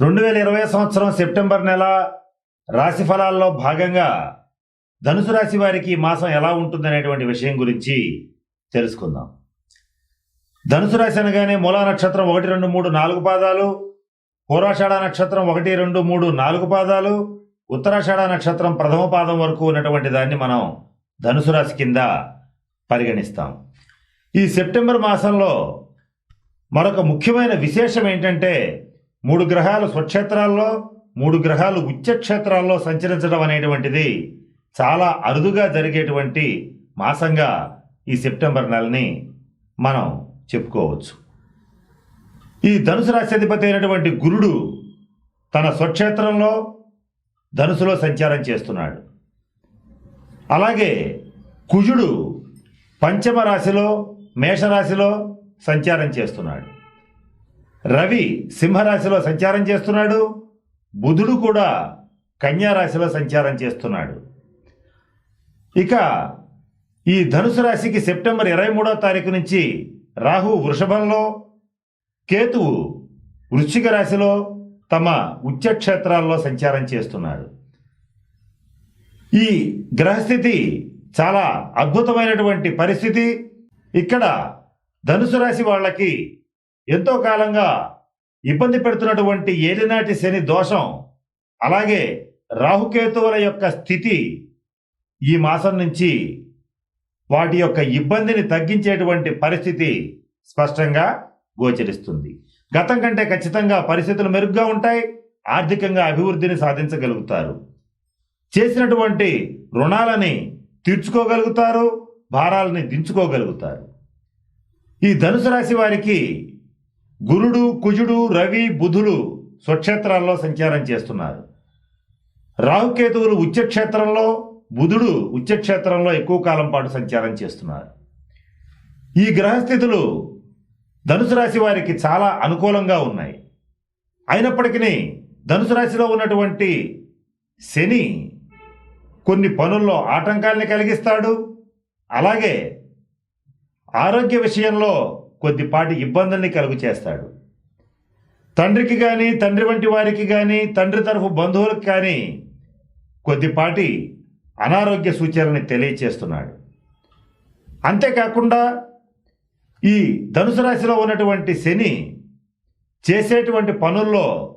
రెండు వేల ఇరవై సంవత్సరం సెప్టెంబర్ నెల రాశి ఫలాల్లో భాగంగా ధనుసు రాశి వారికి ఈ మాసం ఎలా ఉంటుందనేటువంటి విషయం గురించి తెలుసుకుందాం. ధనుసు రాశి అనగానే మూలా నక్షత్రం ఒకటి రెండు మూడు నాలుగు పాదాలు పూర్వాషాఢ నక్షత్రం ఒకటి రెండు మూడు నాలుగు పాదాలు ఉత్తరాషాఢ నక్షత్రం ప్రథమ పాదం వరకు ఉన్నటువంటి దాన్ని మనం ధనుసు రాశి కింద పరిగణిస్తాం. ఈ సెప్టెంబర్ మాసంలో మరొక ముఖ్యమైన విశేషం ఏంటంటే మూడు గ్రహాలు స్వక్షేత్రాల్లో మూడు గ్రహాలు ఉచ్చక్షేత్రాల్లో సంచరించడం అనేటువంటిది చాలా అరుదుగా జరిగేటువంటి మాసంగా ఈ సెప్టెంబర్ నెలని మనం చెప్పుకోవచ్చు. ఈ ధనుసు రాశ్యాధిపతి అయినటువంటి గురుడు తన స్వక్షేత్రంలో ధనుసులో సంచారం చేస్తున్నాడు. అలాగే కుజుడు పంచమ రాశిలో మేషరాశిలో సంచారం చేస్తున్నాడు. రవి సింహరాశిలో సంచారం చేస్తున్నాడు. బుధుడు కూడా కన్యా రాశిలో సంచారం చేస్తున్నాడు. ఇక ఈ ధనుసు రాశికి సెప్టెంబర్ ఇరవై మూడో తారీఖు నుంచి రాహు వృషభంలో కేతువు వృశ్చిక రాశిలో తమ ఉచ్చక్షేత్రాల్లో సంచారం చేస్తున్నారు ఈ గ్రహస్థితి చాలా అద్భుతమైనటువంటి పరిస్థితి. ఇక్కడ ధనుసు రాశి వాళ్ళకి ఎంతో కాలంగా ఇబ్బంది పెడుతున్నటువంటి ఏలినాటి శని దోషం అలాగే రాహుకేతువుల యొక్క స్థితి ఈ మాసం నుంచి వాటి యొక్క ఇబ్బందిని తగ్గించేటువంటి పరిస్థితి స్పష్టంగా గోచరిస్తుంది. గతం కంటే ఖచ్చితంగా పరిస్థితులు మెరుగ్గా ఉంటాయి ఆర్థికంగా అభివృద్ధిని సాధించగలుగుతారు. చేసినటువంటి రుణాలని తీర్చుకోగలుగుతారు భారాలని దించుకోగలుగుతారు. ఈ ధనుసు రాశి వారికి గురుడు కుజుడు రవి బుధులు స్వక్షేత్రాల్లో సంచారం చేస్తున్నారు. రాహుకేతువులు ఉచ్చక్షేత్రంలో బుధుడు ఉచ్చక్షేత్రంలో ఎక్కువ కాలం పాటు సంచారం చేస్తున్నారు. ఈ గ్రహస్థితులు ధనుసు రాశి వారికి చాలా అనుకూలంగా ఉన్నాయి. అయినప్పటికీ ధనుసు రాశిలో ఉన్నటువంటి శని కొన్ని పనుల్లో ఆటంకాల్ని కలిగిస్తాడు. అలాగే ఆరోగ్య విషయంలో కొద్దిపాటి ఇబ్బందుల్ని కలుగు చేస్తాడు. తండ్రికి కానీ తండ్రి వంటి వారికి కానీ తండ్రి తరఫు బంధువులకు కానీ కొద్దిపాటి అనారోగ్య సూచనని తెలియచేస్తున్నాడు. అంతేకాకుండా ఈ ధనుసు రాశిలో ఉన్నటువంటి శని చేసేటువంటి పనుల్లో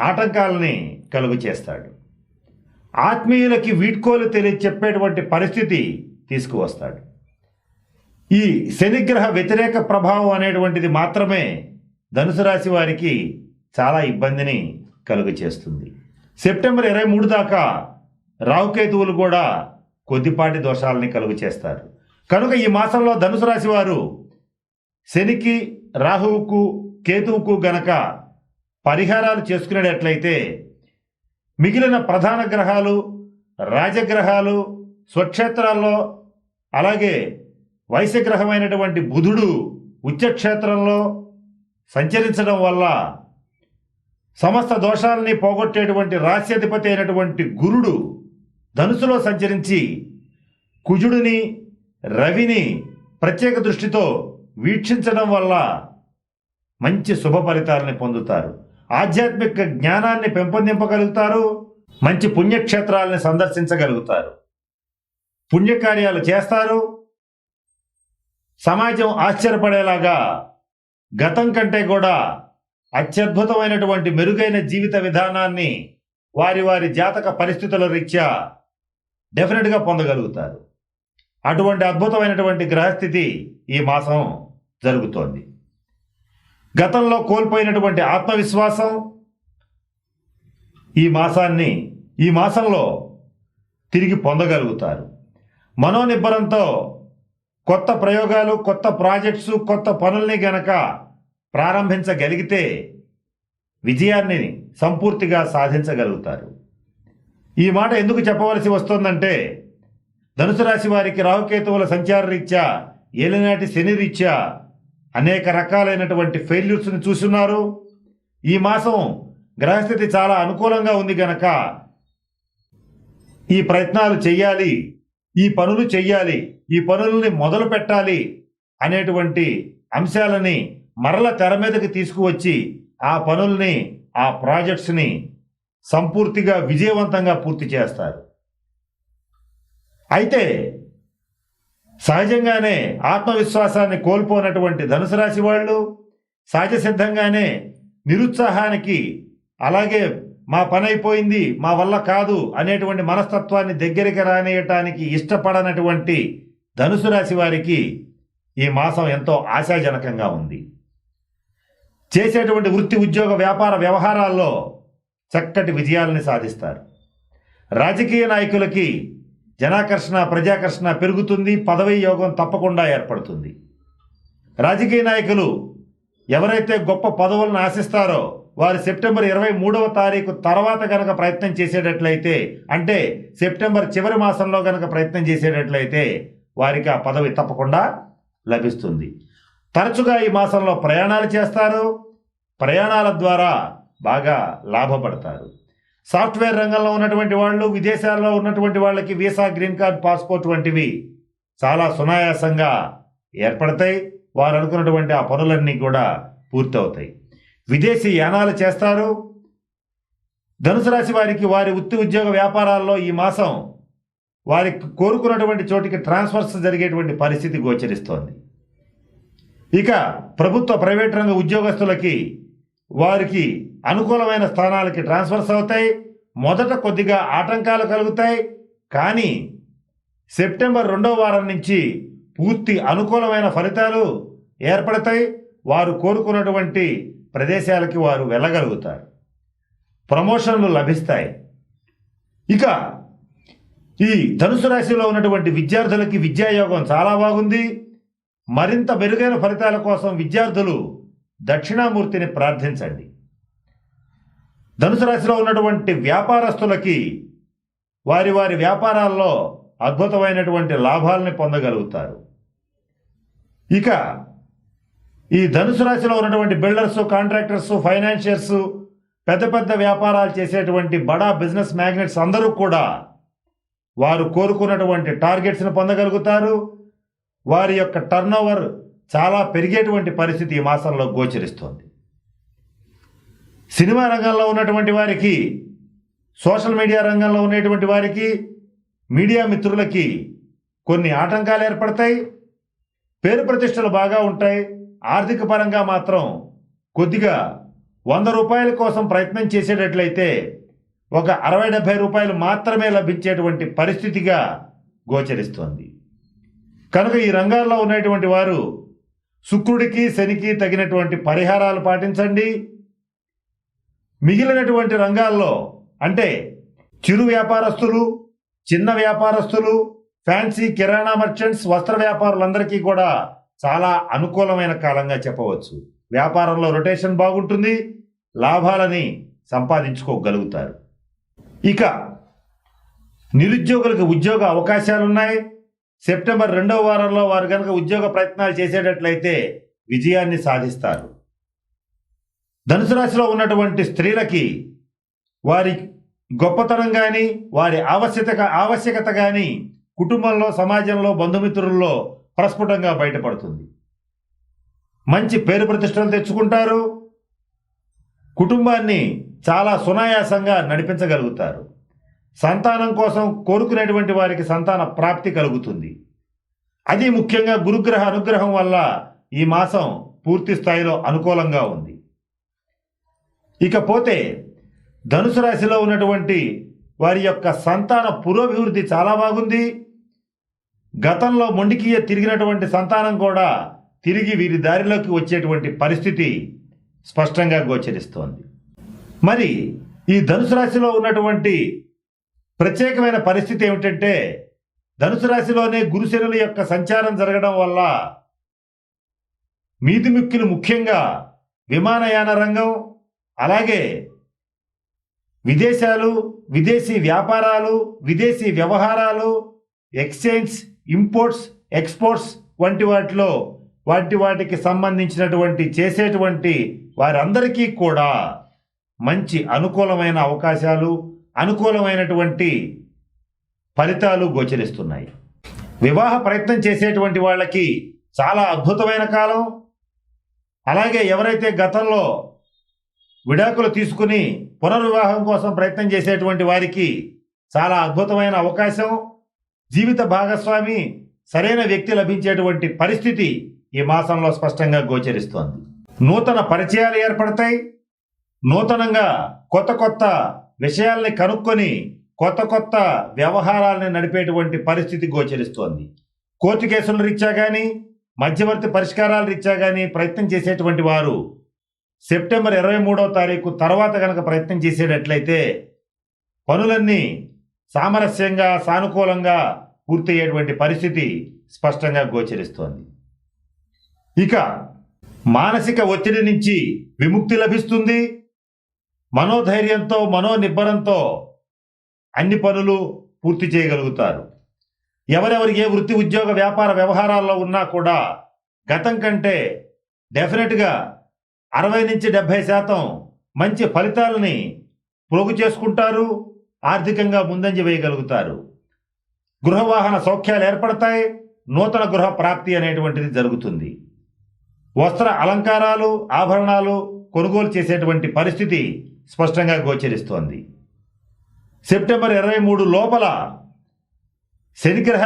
ఆటంకాలని కలుగు చేస్తాడు. ఆత్మీయులకి వీడ్కోలు తెలియ చెప్పేటువంటి పరిస్థితి తీసుకువస్తాడు. ఈ శనిగ్రహ వ్యతిరేక ప్రభావం అనేటువంటిది మాత్రమే ధనుసు రాశి వారికి చాలా ఇబ్బందిని కలుగ చేస్తుంది సెప్టెంబర్ ఇరవై మూడు దాకా రావుకేతువులు కూడా కొద్దిపాటి దోషాలని కలుగు చేస్తారు కనుక ఈ మాసంలో ధనుసు రాశి వారు శనికి రాహువుకు కేతువుకు గనక పరిహారాలు చేసుకునేటట్లయితే మిగిలిన ప్రధాన గ్రహాలు రాజగ్రహాలు స్వక్షేత్రాల్లో అలాగే వైశ్యగ్రహమైనటువంటి బుధుడు ఉచ్చక్షేత్రంలో సంచరించడం వల్ల సమస్త దోషాలని పోగొట్టేటువంటి రాశ్యాధిపతి అయినటువంటి గురుడు ధనుసులో సంచరించి కుజుడిని రవిని ప్రత్యేక దృష్టితో వీక్షించడం వల్ల మంచి శుభ ఫలితాలని పొందుతారు. ఆధ్యాత్మిక జ్ఞానాన్ని పెంపొందింపగలుగుతారు. మంచి పుణ్యక్షేత్రాలని సందర్శించగలుగుతారు. పుణ్యకార్యాలు చేస్తారు. సమాజం ఆశ్చర్యపడేలాగా గతం కంటే కూడా అత్యద్భుతమైనటువంటి మెరుగైన జీవిత విధానాన్ని వారి వారి జాతక పరిస్థితుల రీత్యా డెఫినెట్గా పొందగలుగుతారు. అటువంటి అద్భుతమైనటువంటి గ్రహస్థితి ఈ మాసం జరుగుతోంది. గతంలో కోల్పోయినటువంటి ఆత్మవిశ్వాసం ఈ మాసాన్ని ఈ మాసంలో తిరిగి పొందగలుగుతారు. మనోనిబ్బరంతో కొత్త ప్రయోగాలు కొత్త ప్రాజెక్ట్స్ కొత్త పనుల్ని గనక ప్రారంభించగలిగితే విజయాన్ని సంపూర్తిగా సాధించగలుగుతారు. ఈ మాట ఎందుకు చెప్పవలసి వస్తుందంటే ధనుసు రాశి వారికి రాహుకేతువుల సంచార రీత్యా ఏలినాటి శని రీత్యా అనేక రకాలైనటువంటి ఫెయిల్యూర్స్ని చూస్తున్నారు. ఈ మాసం గ్రహస్థితి చాలా అనుకూలంగా ఉంది గనక ఈ ప్రయత్నాలు చేయాలి. ఈ పనులు చెయ్యాలి ఈ పనుల్ని మొదలు పెట్టాలి అనేటువంటి అంశాలని మరల తెర మీదకి తీసుకువచ్చి ఆ పనుల్ని ఆ ప్రాజెక్ట్స్ని సంపూర్తిగా విజయవంతంగా పూర్తి చేస్తారు. అయితే సహజంగానే ఆత్మవిశ్వాసాన్ని కోల్పోనటువంటి ధనుసు రాశి వాళ్ళు సహజ సిద్ధంగానే నిరుత్సాహానికి అలాగే మా పని అయిపోయింది మా వల్ల కాదు అనేటువంటి మనస్తత్వాన్ని దగ్గరికి రానియటానికి ఇష్టపడనటువంటి ధనుసు రాశి వారికి ఈ మాసం ఎంతో ఆశాజనకంగా ఉంది. చేసేటువంటి వృత్తి ఉద్యోగ వ్యాపార వ్యవహారాల్లో చక్కటి విజయాలని సాధిస్తారు. రాజకీయ నాయకులకి జనాకర్షణ ప్రజాకర్షణ పెరుగుతుంది పదవీ యోగం తప్పకుండా ఏర్పడుతుంది. రాజకీయ నాయకులు ఎవరైతే గొప్ప పదవులను ఆశిస్తారో వారు సెప్టెంబర్ ఇరవై మూడవ తారీఖు తర్వాత గనక ప్రయత్నం చేసేటట్లయితే అంటే సెప్టెంబర్ చివరి మాసంలో గనక ప్రయత్నం చేసేటట్లయితే వారికి ఆ పదవి తప్పకుండా లభిస్తుంది. తరచుగా ఈ మాసంలో ప్రయాణాలు చేస్తారు. ప్రయాణాల ద్వారా బాగా లాభపడతారు. సాఫ్ట్వేర్ రంగంలో ఉన్నటువంటి వాళ్ళు విదేశాల్లో ఉన్నటువంటి వాళ్ళకి వీసా గ్రీన్ కార్డ్ పాస్పోర్ట్ వంటివి చాలా సునాయాసంగా ఏర్పడతాయి. వారు అనుకున్నటువంటి ఆ పనులన్నీ కూడా పూర్తవుతాయి. విదేశీ యానాలు చేస్తారు. ధనుసు రాశి వారికి వారి వృత్తి ఉద్యోగ వ్యాపారాల్లో ఈ మాసం వారికి కోరుకున్నటువంటి చోటికి ట్రాన్స్ఫర్స్ జరిగేటువంటి పరిస్థితి గోచరిస్తోంది. ఇక ప్రభుత్వ ప్రైవేట్ రంగ ఉద్యోగస్తులకి వారికి అనుకూలమైన స్థానాలకి ట్రాన్స్ఫర్స్ అవుతాయి. మొదట కొద్దిగా ఆటంకాలు కలుగుతాయి. కానీ సెప్టెంబర్ రెండవ వారం నుంచి పూర్తి అనుకూలమైన ఫలితాలు ఏర్పడతాయి. వారు కోరుకున్నటువంటి ప్రదేశాలకి వారు వెళ్ళగలుగుతారు. ప్రమోషన్లు లభిస్తాయి. ఇక ఈ ధనుసు రాశిలో ఉన్నటువంటి విద్యార్థులకి విద్యాయోగం చాలా బాగుంది. మరింత మెరుగైన ఫలితాల కోసం విద్యార్థులు దక్షిణామూర్తిని ప్రార్థించండి. ధనుసు రాశిలో ఉన్నటువంటి వ్యాపారస్తులకి వారి వారి వ్యాపారాల్లో అద్భుతమైనటువంటి లాభాలని పొందగలుగుతారు. ఇక ఈ ధనుసు రాశిలో ఉన్నటువంటి బిల్డర్స్ కాంట్రాక్టర్స్ ఫైనాన్షియర్స్ పెద్ద పెద్ద వ్యాపారాలు చేసేటువంటి బడా బిజినెస్ మ్యాగ్నెట్స్ అందరూ కూడా వారు కోరుకున్నటువంటి టార్గెట్స్ని పొందగలుగుతారు. వారి యొక్క టర్న్ చాలా పెరిగేటువంటి పరిస్థితి ఈ మాసంలో గోచరిస్తోంది. సినిమా రంగంలో ఉన్నటువంటి వారికి సోషల్ మీడియా రంగంలో ఉండేటువంటి వారికి మీడియా మిత్రులకి కొన్ని ఆటంకాలు ఏర్పడతాయి. పేరు ప్రతిష్టలు బాగా ఉంటాయి. ఆర్థిక పరంగా మాత్రం కొద్దిగా వంద రూపాయల కోసం ప్రయత్నం చేసేటట్లయితే ఒక అరవై డెబ్భై రూపాయలు మాత్రమే లభించేటువంటి పరిస్థితిగా గోచరిస్తోంది. కనుక ఈ రంగాల్లో ఉన్నటువంటి వారు శుక్రుడికి శనికి తగినటువంటి పరిహారాలు పాటించండి. మిగిలినటువంటి రంగాల్లో అంటే చిరు వ్యాపారస్తులు చిన్న వ్యాపారస్తులు ఫ్యాన్సీ కిరాణా మర్చెంట్స్ వస్త్ర వ్యాపారులందరికీ కూడా చాలా అనుకూలమైన కాలంగా చెప్పవచ్చు. వ్యాపారంలో రొటేషన్ బాగుంటుంది లాభాలని సంపాదించుకోగలుగుతారు. ఇక నిరుద్యోగులకు ఉద్యోగ అవకాశాలు ఉన్నాయి సెప్టెంబర్ రెండవ వారంలో వారు కనుక ఉద్యోగ ప్రయత్నాలు చేసేటట్లయితే విజయాన్ని సాధిస్తారు. ధనుసు రాశిలో ఉన్నటువంటి స్త్రీలకి వారి గొప్పతనం కానీ వారి ఆవశ్యత ఆవశ్యకత కానీ కుటుంబంలో సమాజంలో బంధుమిత్రుల్లో ప్రస్ఫుటంగా బయటపడుతుంది. మంచి పేరు ప్రతిష్టలు తెచ్చుకుంటారు. కుటుంబాన్ని చాలా సునాయాసంగా నడిపించగలుగుతారు. సంతానం కోసం కోరుకునేటువంటి వారికి సంతాన ప్రాప్తి కలుగుతుంది. అది ముఖ్యంగా గురుగ్రహ అనుగ్రహం వల్ల ఈ మాసం పూర్తి స్థాయిలో అనుకూలంగా ఉంది. ఇకపోతే ధనుసు రాశిలో ఉన్నటువంటి వారి యొక్క సంతాన పురోభివృద్ధి చాలా బాగుంది. గతంలో మొండికియ తిరిగినటువంటి సంతానం కూడా తిరిగి వీరి దారిలోకి వచ్చేటువంటి పరిస్థితి స్పష్టంగా గోచరిస్తోంది. మరి ఈ ధనుసు రాశిలో ఉన్నటువంటి ప్రత్యేకమైన పరిస్థితి ఏమిటంటే ధనుసు రాశిలోనే గురుశనుల యొక్క సంచారం జరగడం వల్ల మీది ముఖ్యంగా విమానయాన రంగం అలాగే విదేశాలు విదేశీ వ్యాపారాలు విదేశీ వ్యవహారాలు ఎక్స్చేంజ్ ఇంపోర్ట్స్ ఎక్స్పోర్ట్స్ వంటి వాటిలో వాటి వాటికి సంబంధించినటువంటి చేసేటువంటి వారందరికీ కూడా మంచి అనుకూలమైన అవకాశాలు అనుకూలమైనటువంటి ఫలితాలు గోచరిస్తున్నాయి. వివాహ ప్రయత్నం చేసేటువంటి వాళ్ళకి చాలా అద్భుతమైన కాలం. అలాగే ఎవరైతే గతంలో విడాకులు తీసుకుని పునర్వివాహం కోసం ప్రయత్నం చేసేటువంటి వారికి చాలా అద్భుతమైన అవకాశం. జీవిత భాగస్వామి సరైన వ్యక్తి లభించేటువంటి పరిస్థితి ఈ మాసంలో స్పష్టంగా గోచరిస్తోంది. నూతన పరిచయాలు ఏర్పడతాయి. నూతనంగా కొత్త కొత్త విషయాల్ని కనుక్కొని కొత్త కొత్త వ్యవహారాలని నడిపేటువంటి పరిస్థితి గోచరిస్తోంది. కోర్టు కేసుల రీత్యా కానీ మధ్యవర్తి పరిష్కారాల రీత్యా కానీ ప్రయత్నం చేసేటువంటి వారు సెప్టెంబర్ ఇరవై మూడవ తారీఖు తర్వాత కనుక ప్రయత్నం చేసేటట్లయితే పనులన్నీ సామరస్యంగా సానుకూలంగా పూర్తయ్యేటువంటి పరిస్థితి స్పష్టంగా గోచరిస్తోంది. ఇక మానసిక ఒత్తిడి నుంచి విముక్తి లభిస్తుంది. మనోధైర్యంతో మనోనిబ్బరంతో అన్ని పనులు పూర్తి చేయగలుగుతారు. ఎవరెవరు ఏ వృత్తి ఉద్యోగ వ్యాపార వ్యవహారాల్లో ఉన్నా కూడా గతం కంటే డెఫినెట్గా అరవై నుంచి డెబ్భై శాతం మంచి ఫలితాలని పోగు చేసుకుంటారు. ఆర్థికంగా ముందంజ వేయగలుగుతారు. గృహవాహన సౌఖ్యాలు ఏర్పడతాయి. నూతన గృహ ప్రాప్తి అనేటువంటిది జరుగుతుంది. వస్త్ర అలంకారాలు ఆభరణాలు కొనుగోలు చేసేటువంటి పరిస్థితి స్పష్టంగా గోచరిస్తోంది. సెప్టెంబర్ ఇరవై మూడు లోపల శనిగ్రహ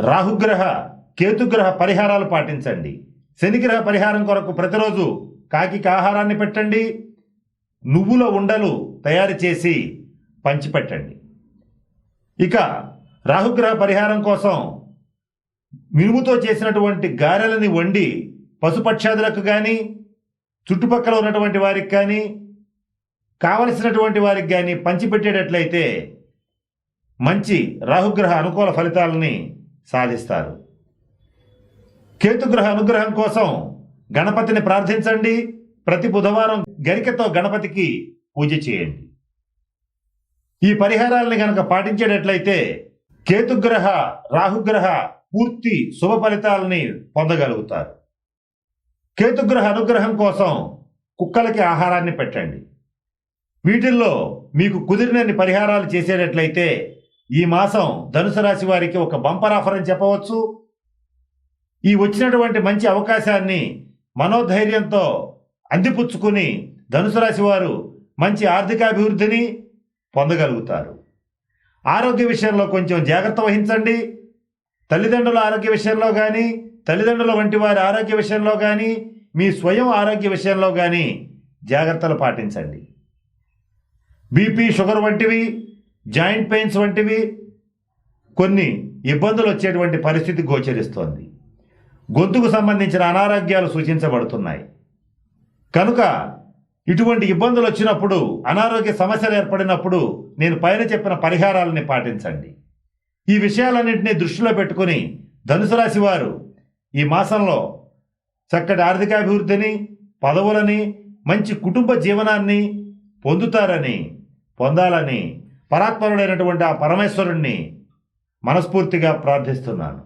రాహుగ్రహ కేతుగ్రహ పరిహారాలు పాటించండి. శనిగ్రహ పరిహారం కొరకు ప్రతిరోజు కాకి ఆహారాన్ని పెట్టండి. నువ్వుల ఉండలు తయారు చేసి పంచిపెట్టండి. ఇక రాహుగ్రహ పరిహారం కోసం మినుముతో చేసినటువంటి గారెలని వండి పశుపక్షాదులకు కానీ చుట్టుపక్కల ఉన్నటువంటి వారికి కానీ కావలసినటువంటి వారికి కానీ పంచిపెట్టేటట్లయితే మంచి రాహుగ్రహ అనుకూల ఫలితాలని సాధిస్తారు. కేతుగ్రహ అనుగ్రహం కోసం గణపతిని ప్రార్థించండి. ప్రతి బుధవారం గరికతో గణపతికి పూజ చేయండి. ఈ పరిహారాలని గనక పాటించేటట్లయితే కేతుగ్రహ రాహుగ్రహ పూర్తి శుభ ఫలితాలని పొందగలుగుతారు. కేతుగ్రహ అనుగ్రహం కోసం కుక్కలకి ఆహారాన్ని పెట్టండి. వీటిల్లో మీకు కుదిరినన్ని పరిహారాలు చేసేటట్లయితే ఈ మాసం ధనుసు రాశి వారికి ఒక బంపర్ ఆఫర్ అని చెప్పవచ్చు. ఈ వచ్చినటువంటి మంచి అవకాశాన్ని మనోధైర్యంతో అందిపుచ్చుకుని ధనుసు రాశి వారు మంచి ఆర్థికాభివృద్ధిని పొందగలుగుతారు. ఆరోగ్య విషయంలో కొంచెం జాగ్రత్త వహించండి. తల్లిదండ్రుల ఆరోగ్య విషయంలో కానీ తల్లిదండ్రుల వంటి వారి ఆరోగ్య విషయంలో కానీ మీ స్వయం ఆరోగ్య విషయంలో కానీ జాగ్రత్తలు పాటించండి. బీపీ షుగర్ వంటివి జాయింట్ పెయిన్స్ వంటివి కొన్ని ఇబ్బందులు వచ్చేటువంటి పరిస్థితి గోచరిస్తోంది. గొంతుకు సంబంధించిన అనారోగ్యాలు సూచించబడుతున్నాయి. కనుక ఇటువంటి ఇబ్బందులు వచ్చినప్పుడు అనారోగ్య సమస్యలు ఏర్పడినప్పుడు నేను పైన చెప్పిన పరిహారాలని పాటించండి. ఈ విషయాలన్నింటినీ దృష్టిలో పెట్టుకుని ధనుసు రాశి వారు ఈ మాసంలో చక్కటి ఆర్థికాభివృద్ధిని పదవులని మంచి కుటుంబ జీవనాన్ని పొందుతారని పొందాలని పరాత్పరుడైనటువంటి ఆ పరమేశ్వరుణ్ణి మనస్ఫూర్తిగా ప్రార్థిస్తున్నాను.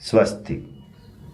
స్వస్తి.